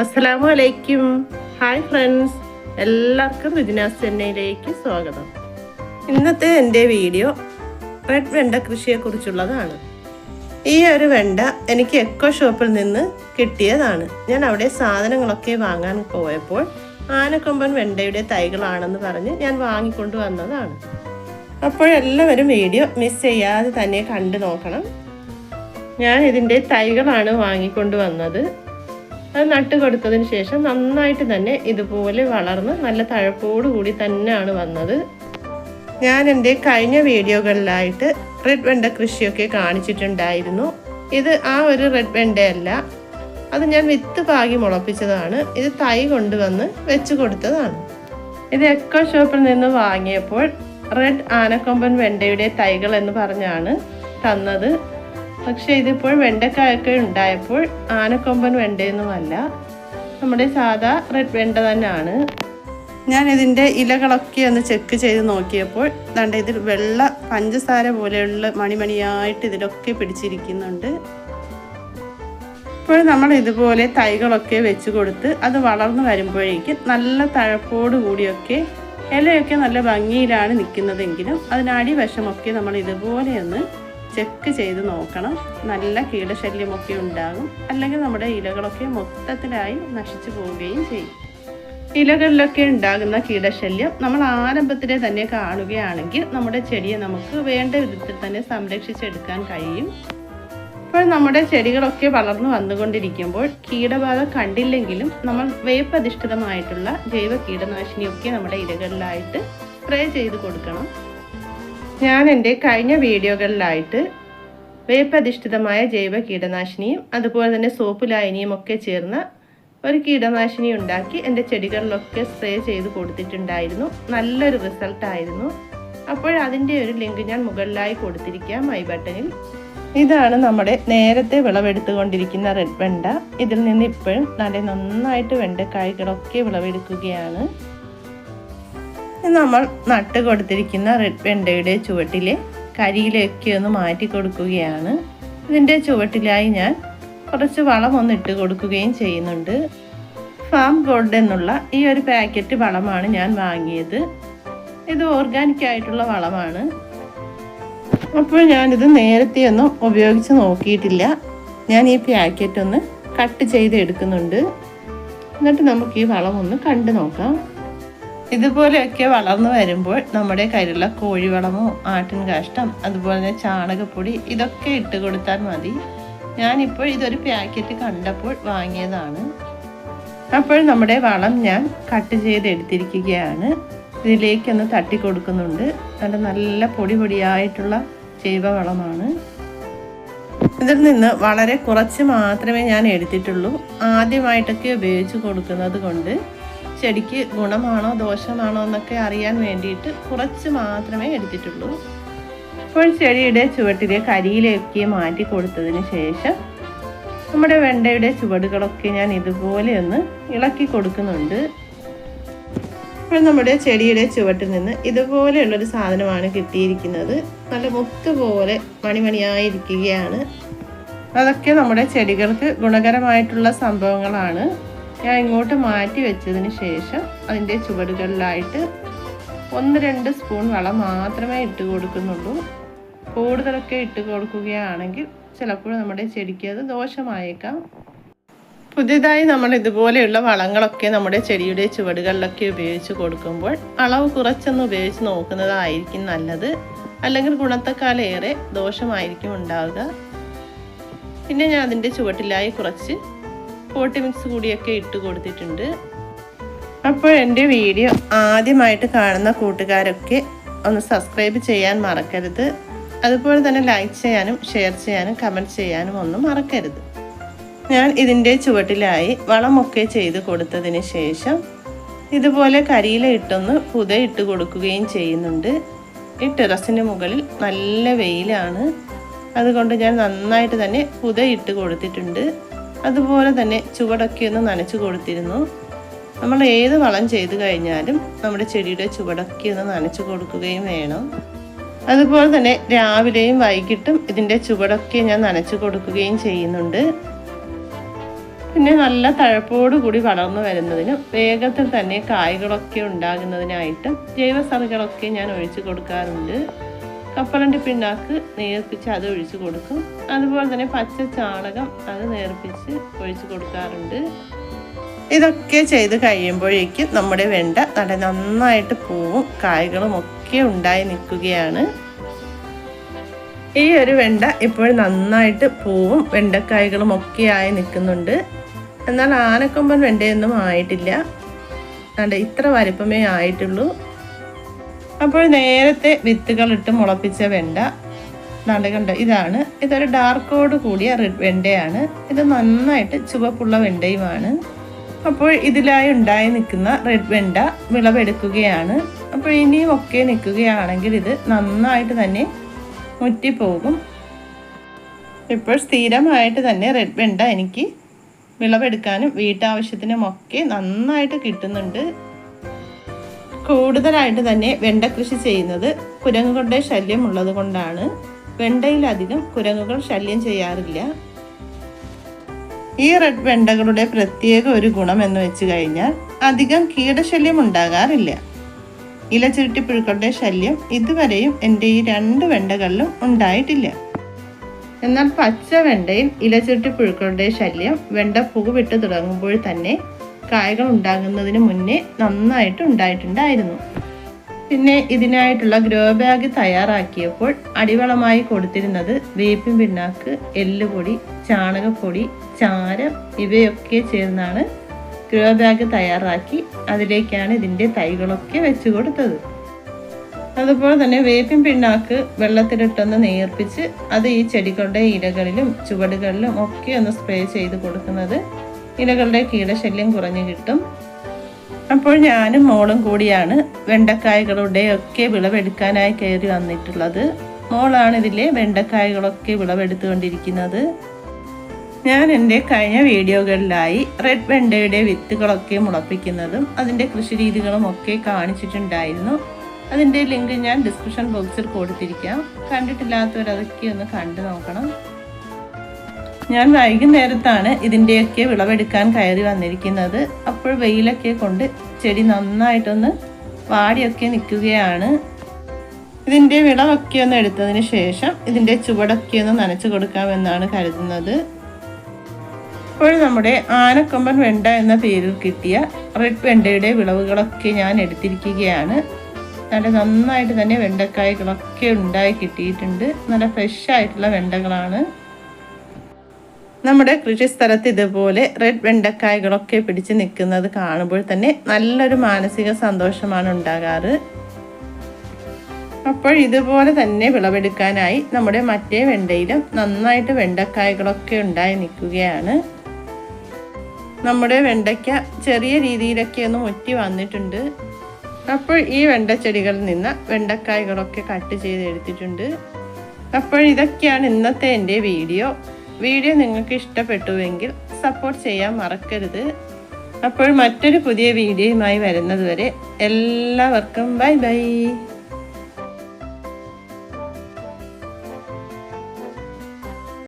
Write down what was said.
അസ്സലാമു അലൈക്കും hi friends. എല്ലാവർക്കും റിജിനാസ് ചെന്നൈയിലേക്ക് സ്വാഗതം. ഇന്നത്തെ എന്റെ വീഡിയോ റെഡ് വെണ്ട കൃഷിയെക്കുറിച്ചുള്ളതാണ്. ഈ ഒരു വെണ്ട എനിക്ക് എക്കോ ഷോപ്പിൽ നിന്ന് കിട്ടിയതാണ്. ഞാൻ അവിടെ സാധനങ്ങളൊക്കെ വാങ്ങാൻ പോയപ്പോൾ ആനക്കൊമ്പൻ വെണ്ടയുടെ തൈകളാണെന്ന് പറഞ്ഞ് ഞാൻ വാങ്ങിക്കൊണ്ടു വന്നതാണ്. അപ്പോഴെല്ലാവരും വീഡിയോ മിസ് ചെയ്യാതെ തന്നെ കണ്ടു നോക്കണം. ഞാൻ ഇതിന്റെ തൈകളാണ് വാങ്ങിക്കൊണ്ടു വന്നത്. അത് നട്ട് കൊടുത്തതിന് ശേഷം നന്നായിട്ട് തന്നെ ഇതുപോലെ വളർന്ന് നല്ല തഴപ്പോട് കൂടി തന്നെയാണ് വന്നത്. ഞാൻ എന്റെ കഴിഞ്ഞ വീഡിയോകളിലായിട്ട് റെഡ് വെണ്ട കൃഷിയൊക്കെ കാണിച്ചിട്ടുണ്ടായിരുന്നു. ഇത് ആ ഒരു റെഡ് വെണ്ടയല്ല. അത് ഞാൻ വിത്ത് പാകി മുളപ്പിച്ചതാണ്. ഇത് തൈ കൊണ്ടുവന്ന് വെച്ച് കൊടുത്തതാണ്. ഇത് എക്കോ ഷോപ്പിൽ നിന്ന് വാങ്ങിയപ്പോൾ റെഡ് ആനക്കൊമ്പൻ വെണ്ടയുടെ തൈകൾ എന്ന് പറഞ്ഞാണ് തന്നത്. പക്ഷെ ഇതിപ്പോൾ വെണ്ടക്കായൊക്കെ ഉണ്ടായപ്പോൾ ആനക്കൊമ്പൻ വെണ്ടയൊന്നുമല്ല. നമ്മുടെ സാധാ റെഡ് വെണ്ട തന്നെയാണ്. ഞാൻ ഇതിന്റെ ഇലകളൊക്കെ ഒന്ന് ചെക്ക് ചെയ്ത് നോക്കിയപ്പോൾ ദണ്ട ഇതിൽ വെള്ള പഞ്ചസാര പോലെയുള്ള മണിമണിയായിട്ട് ഇതിലൊക്കെ പിടിച്ചിരിക്കുന്നുണ്ട്. ഇപ്പോൾ നമ്മൾ ഇതുപോലെ തൈകളൊക്കെ വെച്ച് കൊടുത്ത് അത് വളർന്നു വരുമ്പോഴേക്കും നല്ല തഴപ്പോട് കൂടിയൊക്കെ ഇലയൊക്കെ നല്ല ഭംഗിയിലാണ് നിൽക്കുന്നതെങ്കിലും അതിനടി വശമൊക്കെ നമ്മൾ ഇതുപോലെ ഒന്ന് ചെക്ക് ചെയ്ത് നോക്കണം. നല്ല കീടശല്യമൊക്കെ ഉണ്ടാകും. അല്ലെങ്കിൽ നമ്മുടെ ഇലകളൊക്കെ മൊത്തത്തിലായി നശിച്ചു പോവുകയും ചെയ്യും. ഇലകളിലൊക്കെ ഉണ്ടാകുന്ന കീടശല്യം നമ്മൾ ആരംഭത്തിലെ തന്നെ കാണുകയാണെങ്കിൽ നമ്മുടെ ചെടിയെ നമുക്ക് വേണ്ട വിധത്തിൽ തന്നെ സംരക്ഷിച്ചെടുക്കാൻ കഴിയും. ഇപ്പോൾ നമ്മുടെ ചെടികളൊക്കെ വളർന്നു വന്നുകൊണ്ടിരിക്കുമ്പോൾ കീടബാധ കണ്ടില്ലെങ്കിലും നമ്മൾ വേപ്പ് അധിഷ്ഠിതമായിട്ടുള്ള ജൈവ കീടനാശിനിയൊക്കെ നമ്മുടെ ഇലകളിലായിട്ട് സ്പ്രേ ചെയ്ത് കൊടുക്കണം. ഞാൻ എന്റെ കഴിഞ്ഞ വീഡിയോകളിലായിട്ട് വേപ്പധിഷ്ഠിതമായ ജൈവ കീടനാശിനിയും അതുപോലെ തന്നെ സോപ്പ് ലായനിയും ഒക്കെ ചേർന്ന ഒരു കീടനാശിനി ഉണ്ടാക്കി എന്റെ ചെടികളിലൊക്കെ സ്പ്രേ ചെയ്ത് കൊടുത്തിട്ടുണ്ടായിരുന്നു. നല്ലൊരു റിസൾട്ടായിരുന്നു അപ്പോൾ അതിന്റെ ഒരു ലിങ്ക് ഞാൻ മുകളിലായി കൊടുത്തിരിക്കാം മൈ ബട്ടണിൽ. ഇതാണ് നമ്മുടെ നേരത്തെ വിളവെടുത്തുകൊണ്ടിരിക്കുന്ന റെഡ് വെണ്ട. ഇതിൽ നിന്ന് ഇപ്പോഴും നല്ല നന്നായിട്ട് വെണ്ടക്കായ്കളൊക്കെ വിളവെടുക്കുകയാണ്. നമ്മൾ നട്ട് കൊടുത്തിരിക്കുന്ന റെഡ് വെണ്ടയുടെ ചുവട്ടിലെ കരിയിലൊക്കെ ഒന്ന് മാറ്റി കൊടുക്കുകയാണ്. ഇതിന്റെ ചുവട്ടിലായി ഞാൻ കുറച്ച് വളം ഒന്ന് ഇട്ട് കൊടുക്കുകയും ചെയ്യുന്നുണ്ട്. ഫാം ഗോൾഡ് എന്നുള്ള ഈ ഒരു പാക്കറ്റ് വളമാണ് ഞാൻ വാങ്ങിയത്. ഇത് ഓർഗാനിക് ആയിട്ടുള്ള വളമാണ്. അപ്പോൾ ഞാനിത് നേരത്തെ ഒന്നും ഉപയോഗിച്ച് നോക്കിയിട്ടില്ല. ഞാൻ ഈ പാക്കറ്റ് ഒന്ന് കട്ട് ചെയ്ത് എടുക്കുന്നുണ്ട്. എന്നിട്ട് നമുക്ക് ഈ വളം ഒന്ന് കണ്ടു നോക്കാം. ഇതുപോലെയൊക്കെ വളർന്നു വരുമ്പോൾ നമ്മുടെ കയ്യിലുള്ള കോഴിവളമോ ആട്ടിൻ കാഷ്ടം അതുപോലെ തന്നെ ചാണകപ്പൊടി ഇതൊക്കെ ഇട്ട് കൊടുത്താൽ മതി. ഞാനിപ്പോൾ ഇതൊരു പാക്കറ്റ് കണ്ടപ്പോൾ വാങ്ങിയതാണ്. അപ്പോൾ നമ്മുടെ വളം ഞാൻ കട്ട് ചെയ്ത് എടുത്തിരിക്കുകയാണ് ഇതിലേക്കൊന്ന് തട്ടി കൊടുക്കുന്നുണ്ട്. നല്ല നല്ല പൊടി പൊടിയായിട്ടുള്ള ജൈവവളമാണ് ഇതിൽ നിന്ന് വളരെ കുറച്ച് മാത്രമേ ഞാൻ എടുത്തിട്ടുള്ളൂ. ആദ്യമായിട്ടൊക്കെ ഉപയോഗിച്ച് കൊടുക്കുന്നത് കൊണ്ട് ചെടിക്ക് ഗുണമാണോ ദോഷമാണോ എന്നൊക്കെ അറിയാൻ വേണ്ടിയിട്ട് കുറച്ച് മാത്രമേ എടുത്തിട്ടുള്ളൂ. ഇപ്പോൾ ചെടിയുടെ ചുവട്ടിലെ കരിയിലേക്ക് മാറ്റി കൊടുത്തതിന് ശേഷം നമ്മുടെ വെണ്ടയുടെ ചുവടുകളൊക്കെ ഞാൻ ഇതുപോലെ ഒന്ന് ഇളക്കി കൊടുക്കുന്നുണ്ട്. ഇപ്പോൾ നമ്മുടെ ചെടിയുടെ ചുവട്ടിൽ നിന്ന് ഇതുപോലെയുള്ളൊരു സാധനമാണ് കിട്ടിയിരിക്കുന്നത്. നല്ല മുത്ത് പോലെ മണിമണിയായിരിക്കുകയാണ്. അതൊക്കെ നമ്മുടെ ചെടികൾക്ക് ഗുണകരമായിട്ടുള്ള സംഭവങ്ങളാണ്. ഞാൻ ഇങ്ങോട്ട് മാറ്റി വെച്ചതിന് ശേഷം അതിന്റെ ചുവടുകളിലായിട്ട് ഒന്ന് രണ്ട് സ്പൂൺ വളം മാത്രമേ ഇട്ട് കൊടുക്കുന്നുള്ളൂ. കൂടുതലൊക്കെ ഇട്ട് കൊടുക്കുകയാണെങ്കിൽ ചിലപ്പോൾ നമ്മുടെ ചെടിക്ക് അത് ദോഷമായേക്കാം. പുതിയതായി നമ്മൾ ഇതുപോലെയുള്ള വളങ്ങളൊക്കെ നമ്മുടെ ചെടിയുടെ ചുവടുകളിലൊക്കെ ഉപയോഗിച്ച് കൊടുക്കുമ്പോൾ അളവ് കുറച്ചൊന്ന് ഉപയോഗിച്ച് നോക്കുന്നതായിരിക്കും നല്ലത്. അല്ലെങ്കിൽ ഗുണത്തെക്കാളേറെ ദോഷമായിരിക്കും ഉണ്ടാവുക. പിന്നെ ഞാൻ അതിന്റെ ചുവട്ടിലായി കുറച്ച് പോട്ടി മിക്സ് കൂടിയൊക്കെ ഇട്ട് കൊടുത്തിട്ടുണ്ട്. അപ്പോൾ എന്റെ വീഡിയോ ആദ്യമായിട്ട് കാണുന്ന കൂട്ടുകാരൊക്കെ ഒന്ന് സബ്സ്ക്രൈബ് ചെയ്യാൻ മറക്കരുത്. അതുപോലെ തന്നെ ലൈക്ക് ചെയ്യാനും ഷെയർ ചെയ്യാനും കമന്റ് ചെയ്യാനും ഒന്നും മറക്കരുത്. ഞാൻ ഇതിന്റെ ചുവട്ടിലായി വളമൊക്കെ ചെയ്ത് കൊടുത്തതിന് ശേഷം ഇതുപോലെ കരിയില ഇട്ടൊന്ന് പുത ഇട്ട് കൊടുക്കുകയും ചെയ്യുന്നുണ്ട്. ഈ ടെറസിന് മുകളിൽ നല്ല വെയിലാണ്. അതുകൊണ്ട് ഞാൻ നന്നായിട്ട് തന്നെ പുത ഇട്ട് കൊടുത്തിട്ടുണ്ട്. അതുപോലെ തന്നെ ചുവടൊക്കെ ഒന്ന് നനച്ചു കൊടുത്തിരുന്നു. നമ്മൾ ഏത് വളം ചെയ്തു കഴിഞ്ഞാലും നമ്മുടെ ചെടിയുടെ ചുവടൊക്കെ ഒന്ന് നനച്ചു കൊടുക്കുകയും വേണം. അതുപോലെ തന്നെ രാവിലെയും വൈകിട്ടും ഇതിന്റെ ചുവടൊക്കെ ഞാൻ നനച്ചു കൊടുക്കുകയും ചെയ്യുന്നുണ്ട്. പിന്നെ നല്ല തഴപ്പോട് കൂടി വളർന്നു വരുന്നതിനും വേഗത്തിൽ തന്നെ കായ്കളൊക്കെ ഉണ്ടാകുന്നതിനായിട്ടും ജൈവസറുകളൊക്കെ ഞാൻ ഒഴിച്ചു കൊടുക്കാറുണ്ട്. കപ്പലണ്ടി പിണ്ണാക്ക് നേർപ്പിച്ച് അത് ഒഴിച്ചു കൊടുക്കും. അതുപോലെ തന്നെ പച്ച ചാണകം അത് നേർപ്പിച്ച് ഒഴിച്ചു കൊടുക്കാറുണ്ട്. ഇതൊക്കെ ചെയ്ത് കഴിയുമ്പോഴേക്കും നമ്മുടെ വെണ്ട നല്ല നന്നായിട്ട് പൂവും കായ്കളും ഒക്കെ ഉണ്ടായി നിൽക്കുകയാണ്. ഈ ഒരു വെണ്ട ഇപ്പോൾ നന്നായിട്ട് പൂവും വെണ്ടക്കായ്കളും ഒക്കെ ആയി നിൽക്കുന്നുണ്ട്. എന്നാൽ ആനക്കൊമ്പൻ വെണ്ടയൊന്നും ആയിട്ടില്ല. കണ്ട ഇത്ര വലിപ്പമേ ആയിട്ടുള്ളൂ. അപ്പോൾ നേരത്തെ വിത്തുകളിട്ട് മുളപ്പിച്ച വെണ്ട. നടുകണ്ട ഇതാണ്. ഇതൊരു ഡാർക്കോട് കൂടിയ വെണ്ടയാണ്. ഇത് നന്നായിട്ട് ചുവപ്പുള്ള വെണ്ടയുമാണ്. അപ്പോൾ ഇതിലായി ഉണ്ടായി നിൽക്കുന്ന റെഡ് വെണ്ട വിളവെടുക്കുകയാണ്. അപ്പോൾ ഇനിയും ഒക്കെ നിൽക്കുകയാണെങ്കിൽ ഇത് നന്നായിട്ട് തന്നെ മുറ്റിപ്പോകും. ഇപ്പോൾ സ്ഥിരമായിട്ട് തന്നെ റെഡ് വെണ്ട എനിക്ക് വിളവെടുക്കാനും വീട്ടാവശ്യത്തിനും ഒക്കെ നന്നായിട്ട് കിട്ടുന്നുണ്ട്. കൂടുതലായിട്ട് തന്നെ വെണ്ട കൃഷി ചെയ്യുന്നത് കുരങ്ങുകളുടെ ശല്യം ഉള്ളത് കൊണ്ടാണ്. വെണ്ടയിലധികം കുരങ്ങുകൾ ശല്യം ചെയ്യാറില്ല. ഈ റെഡ് വെണ്ടകളുടെ പ്രത്യേക ഒരു ഗുണം എന്ന് വെച്ച് കഴിഞ്ഞാൽ അധികം കീടശല്യം ഉണ്ടാകാറില്ല. ഇല ചുരുട്ടിപ്പുഴുക്കളുടെ ശല്യം ഇതുവരെയും എന്റെ ഈ രണ്ട് വെണ്ടകളിലും ഉണ്ടായിട്ടില്ല. എന്നാൽ പച്ച വെണ്ടയിൽ ഇല ചുരുട്ടിപ്പുഴുക്കളുടെ ശല്യം വെണ്ട പൂവിട്ട് തുടങ്ങുമ്പോൾ തന്നെ കായകൾ ഉണ്ടാകുന്നതിന് മുന്നേ നന്നായിട്ട് ഉണ്ടായിട്ടുണ്ടായിരുന്നു. പിന്നെ ഇതിനായിട്ടുള്ള ഗ്രോ ബാഗ് തയ്യാറാക്കിയപ്പോൾ അടിവളമായി കൊടുത്തിരുന്നത് വേപ്പിൻ പിണ്ണാക്ക് എല്ലുപൊടി ചാണകപ്പൊടി ചാരം ഇവയൊക്കെ ചേർന്നാണ് ഗ്രോ ബാഗ് തയ്യാറാക്കി അതിലേക്കാണ് ഇതിന്റെ തൈകളൊക്കെ വെച്ച് കൊടുത്തത്. അതുപോലെ തന്നെ വേപ്പിൻ പിണ്ണാക്ക് വെള്ളത്തിലിട്ടൊന്ന് നേർപ്പിച്ച് അത് ഈ ചെടികളുടെ ഇലകളിലും ചുവടുകളിലും ഒക്കെ ഒന്ന് സ്പ്രേ ചെയ്ത് കൊടുക്കുന്നത് ഇലകളുടെ കീടശല്യം കുറഞ്ഞു കിട്ടും. അപ്പോൾ ഞാനും മോളും കൂടിയാണ് വെണ്ടക്കായകളുടെ ഒക്കെ വിളവെടുക്കാനായി കയറി വന്നിട്ടുള്ളത്. മോളാണ് ഇതിലെ വെണ്ടക്കായകളൊക്കെ വിളവെടുത്തുകൊണ്ടിരിക്കുന്നത്. ഞാൻ എന്റെ കഴിഞ്ഞ വീഡിയോകളിലായി റെഡ് വെണ്ടയുടെ വിത്തുകളൊക്കെ മുളപ്പിക്കുന്നതും അതിന്റെ കൃഷി രീതികളും ഒക്കെ കാണിച്ചിട്ടുണ്ടായിരുന്നു. അതിന്റെ ലിങ്ക് ഞാൻ ഡിസ്ക്രിപ്ഷൻ ബോക്സിൽ കൊടുത്തിരിക്കാം. കണ്ടിട്ടില്ലാത്തവർ അതൊക്കെ ഒന്ന് കണ്ടു നോക്കണം. ഞാൻ വൈകുന്നേരത്താണ് ഇതിന്റെയൊക്കെ വിളവെടുക്കാൻ കയറി വന്നിരിക്കുന്നത്. അപ്പോൾ വെയിലൊക്കെ കൊണ്ട് ചെടി നന്നായിട്ടൊന്ന് വാടിയൊക്കെ നിൽക്കുകയാണ്. ഇതിന്റെ വിളവൊക്കെ ഒന്ന് എടുത്തതിന് ശേഷം ഇതിന്റെ ചുവടൊക്കെ ഒന്ന് നനച്ചു കൊടുക്കാമെന്നാണ് കരുതുന്നത്. ഇപ്പോൾ നമ്മുടെ ആനക്കൊമ്പൻ വെണ്ട എന്ന പേരിൽ കിട്ടിയ റെഡ് വെണ്ടയുടെ വിളവുകളൊക്കെ ഞാൻ എടുത്തിരിക്കുകയാണ്. നല്ല നന്നായിട്ട് തന്നെ വെണ്ടക്കായ്കളൊക്കെ ഉണ്ടായി കിട്ടിയിട്ടുണ്ട്. നല്ല ഫ്രഷ് ആയിട്ടുള്ള വെണ്ടകളാണ്. നമ്മുടെ കൃഷിസ്ഥലത്ത് ഇതുപോലെ റെഡ് വെണ്ടക്കായകളൊക്കെ പിടിച്ച് നിൽക്കുന്നത് കാണുമ്പോൾ തന്നെ നല്ലൊരു മാനസിക സന്തോഷമാണ് ഉണ്ടാകാറ്. അപ്പോൾ ഇതുപോലെ തന്നെ വിളവെടുക്കാനായി നമ്മുടെ മറ്റേ വെണ്ടയിലും നന്നായിട്ട് വെണ്ടക്കായകളൊക്കെ ഉണ്ടായി നിൽക്കുകയാണ്. നമ്മുടെ വെണ്ടയ്ക്ക ചെറിയ രീതിയിലൊക്കെ ഒന്ന് മുറ്റി വന്നിട്ടുണ്ട്. അപ്പോൾ ഈ വെണ്ടച്ചെടികളിൽ നിന്ന് വെണ്ടക്കായകളൊക്കെ കട്ട് ചെയ്ത് എടുത്തിട്ടുണ്ട് അപ്പോൾ ഇതൊക്കെയാണ് ഇന്നത്തെ എന്റെ വീഡിയോ. വീഡിയോ നിങ്ങൾക്ക് ഇഷ്ടപ്പെട്ടുവെങ്കിൽ സപ്പോർട്ട് ചെയ്യാൻ മറക്കരുത്. അപ്പോൾ മറ്റൊരു പുതിയ വീഡിയോയുമായി വരുന്നതുവരെ എല്ലാവർക്കും ബൈ ബൈ.